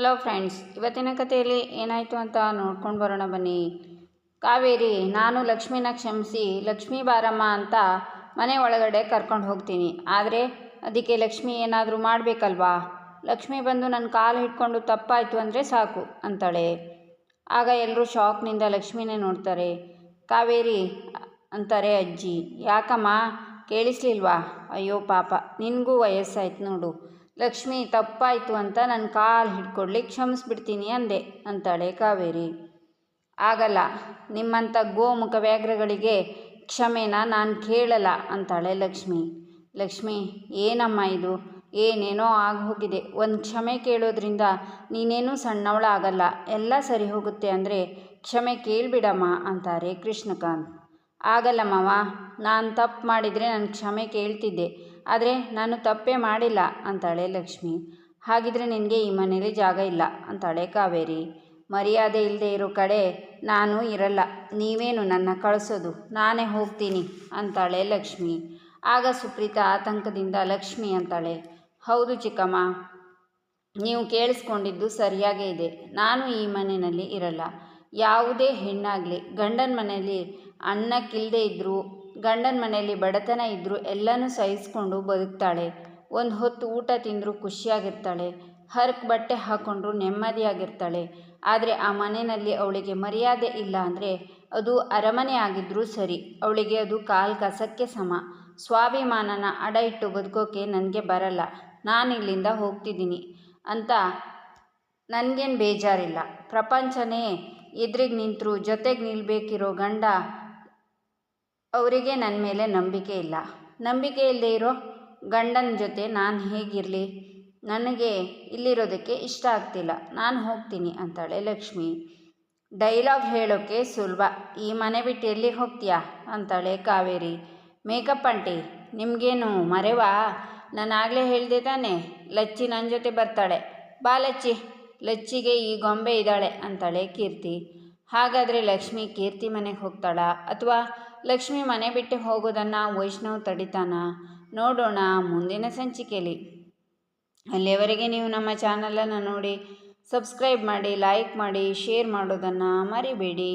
Hello friends ಇವತ್ತಿನ ಕಥೆಯಲ್ಲಿ ಏನಾಯಿತು ಅಂತ ನೋಡ್ಕೊಂಡು ಬರೋಣ ಬನ್ನಿ. ಕಾವೇರಿ, ನಾನು ಲಕ್ಷ್ಮಿನ ಕ್ಷಮಿಸಿ ಲಕ್ಷ್ಮೀ ಬಾರಮ್ಮ ಅಂತ ಮನೆ ಒಳಗಡೆ ಕರ್ಕೊಂಡು ಹೋಗ್ತೀನಿ. ಆದರೆ ಅದಕ್ಕೆ ಲಕ್ಷ್ಮಿ ಏನಾದರೂ ಮಾಡಬೇಕಲ್ವಾ? ಲಕ್ಷ್ಮಿ ಬಂದು ನನ್ನ ಕಾಲು ಹಿಡ್ಕೊಂಡು ತಪ್ಪಾಯಿತು ಅಂದರೆ ಸಾಕು ಅಂತಾಳೆ. ಆಗ ಎಲ್ಲರೂ ಶಾಕ್ನಿಂದ ಲಕ್ಷ್ಮಿನೇ ನೋಡ್ತಾರೆ. ಕಾವೇರಿ ಅಂತಾರೆ, ಅಜ್ಜಿ, ಯಾಕಮ್ಮ? ಕೇಳಿಸ್ಲಿಲ್ವಾ? ಅಯ್ಯೋ, ಪಾಪ, ನಿನಗೂ ವಯಸ್ಸಾಯ್ತು ನೋಡು. ಲಕ್ಷ್ಮಿ, ತಪ್ಪಾಯಿತು ಅಂತ ನನ್ನ ಕಾಲು ಹಿಡ್ಕೊಳ್ಳಿ ಕ್ಷಮಿಸ್ಬಿಡ್ತೀನಿ ಅಂದೆ, ಅಂತಾಳೆ ಕಾವೇರಿ. ಆಗಲ್ಲ ನಿಮ್ಮಂಥ ಗೋಮುಖ ವ್ಯಾಘ್ರಗಳಿಗೆ ಕ್ಷಮೆನ ನಾನು ಕೇಳಲ್ಲ, ಅಂತಾಳೆ ಲಕ್ಷ್ಮಿ. ಲಕ್ಷ್ಮಿ, ಏನಮ್ಮ ಇದು? ಏನೇನೋ ಆಗೋಗಿದೆ ಒಂದು ಕ್ಷಮೆ ಕೇಳೋದ್ರಿಂದ ನೀನೇನೂ ಸಣ್ಣವಳಾಗಲ್ಲ. ಎಲ್ಲ ಸರಿ ಹೋಗುತ್ತೆ ಅಂದರೆ ಕ್ಷಮೆ ಕೇಳಿಬಿಡಮ್ಮ, ಅಂತಾರೆ ಕೃಷ್ಣಕಾಂತ್. ಆಗಲ್ಲ ನಾನು ತಪ್ಪು ಮಾಡಿದರೆ ನಾನು ಕ್ಷಮೆ ಕೇಳ್ತಿದ್ದೆ. ಆದರೆ ನಾನು ತಪ್ಪೇ ಮಾಡಿಲ್ಲ, ಅಂತಾಳೆ ಲಕ್ಷ್ಮಿ. ಹಾಗಿದ್ರೆ ನಿನಗೆ ಈ ಮನೇಲಿ ಜಾಗ ಇಲ್ಲ, ಅಂತಾಳೆ ಕಾವೇರಿ. ಮರ್ಯಾದೆ ಇಲ್ಲದೆ ಇರೋ ಕಡೆ ನಾನು ಇರಲ್ಲ, ನೀವೇನು ನನ್ನ ಕಳಿಸೋದು, ನಾನೇ ಹೋಗ್ತೀನಿ, ಅಂತಾಳೆ ಲಕ್ಷ್ಮಿ. ಆಗ ಸುಪ್ರೀತಾ ಆತಂಕದಿಂದ ಲಕ್ಷ್ಮಿ ಅಂತಾಳೆ, ಹೌದು ಚಿಕ್ಕಮ್ಮ, ನೀವು ಕೇಳಿಸ್ಕೊಂಡಿದ್ದು ಸರಿಯಾಗೇ ಇದೆ. ನಾನು ಈ ಮನೆಯಲ್ಲಿ ಇರಲ್ಲ. ಯಾವುದೇ ಹೆಣ್ಣಾಗಲಿ, ಗಂಡನ ಮನೆಯಲ್ಲಿ ಅನ್ನಕ್ಕಿಲ್ಲದೆ ಇದ್ದರೂ ಗಂಡನ ಮನೆಯಲ್ಲಿ ಬಡತನ ಇದ್ದರೂ ಎಲ್ಲನೂ ಸಹಿಸ್ಕೊಂಡು ಬದುಕ್ತಾಳೆ. ಒಂದು ಹೊತ್ತು ಊಟ ತಿಂದರೂ ಖುಷಿಯಾಗಿರ್ತಾಳೆ. ಹರಕ್ ಬಟ್ಟೆ ಹಾಕೊಂಡ್ರು ನೆಮ್ಮದಿಯಾಗಿರ್ತಾಳೆ. ಆದರೆ ಆ ಮನೆಯಲ್ಲಿ ಅವಳಿಗೆ ಮರ್ಯಾದೆ ಇಲ್ಲ ಅಂದರೆ ಅದು ಅರಮನೆ ಆಗಿದ್ದರೂ ಸರಿ, ಅವಳಿಗೆ ಅದು ಕಾಲ್ ಕಸಕ್ಕೆ ಸಮ. ಸ್ವಾಭಿಮಾನನ ಅಡ ಇಟ್ಟು ಬದುಕೋಕೆ ನನಗೆ ಬರಲ್ಲ. ನಾನು ಇಲ್ಲಿಂದ ಹೋಗ್ತಿದ್ದೀನಿ ಅಂತ ನನಗೇನು ಬೇಜಾರಿಲ್ಲ. ಪ್ರಪಂಚನೇ ಎದುರಿಗೆ ನಿಂತರೂ ಜೊತೆಗೆ ನಿಲ್ಲಬೇಕಿರೋ ಗಂಡ ಅವರಿಗೆ ನನ್ನ ಮೇಲೆ ನಂಬಿಕೆ ಇಲ್ಲ. ನಂಬಿಕೆ ಇಲ್ಲದೆ ಇರೋ ಗಂಡನ ಜೊತೆ ನಾನು ಹೇಗಿರಲಿ? ನನಗೆ ಇಲ್ಲಿರೋದಕ್ಕೆ ಇಷ್ಟ ಆಗ್ತಿಲ್ಲ. ನಾನು ಹೋಗ್ತೀನಿ ಅಂತಾಳೆ ಲಕ್ಷ್ಮಿ. ಡೈಲಾಗ್ ಹೇಳೋಕ್ಕೆ ಸುಲಭ. ಈ ಮನೆ ಬಿಟ್ಟು ಎಲ್ಲಿ ಹೋಗ್ತೀಯಾ? ಅಂತಾಳೆ ಕಾವೇರಿ. ಮೇಕಪ್ ಆಂಟಿ, ನಿಮಗೇನು ಮರೆವಾ? ನಾನು ಆಗಲೇ ಹೇಳಿದೆ ತಾನೆ, ಲಚ್ಚಿ ನನ್ನ ಜೊತೆ ಬರ್ತಾಳೆ. ಬಾ ಲಚ್ಚಿ. ಲಚ್ಚಿಗೆ ಈ ಗೊಂಬೆ ಇದ್ದಾಳೆ, ಅಂತಾಳೆ ಕೀರ್ತಿ. ಹಾಗಾದರೆ ಲಕ್ಷ್ಮಿ ಕೀರ್ತಿ ಮನೆಗೆ ಹೋಗ್ತಾಳಾ? ಅಥವಾ ಲಕ್ಷ್ಮಿ ಮನೆ ಬಿಟ್ಟು ಹೋಗೋದನ್ನು ವೈಷ್ಣವ್ ತಡಿತಾನ. ನೋಡೋಣ, ಮುಂದಿನ ಸಂಚಿಕೆಯಲ್ಲಿ ಅಲ್ಲಿಯವರೆಗೆ ನೀವು ನಮ್ಮ ಚಾನಲನ್ನು ನೋಡಿ, ಸಬ್ಸ್ಕ್ರೈಬ್ ಮಾಡಿ, ಲೈಕ್ ಮಾಡಿ, ಶೇರ್ ಮಾಡೋದನ್ನು ಮರಿಬೇಡಿ.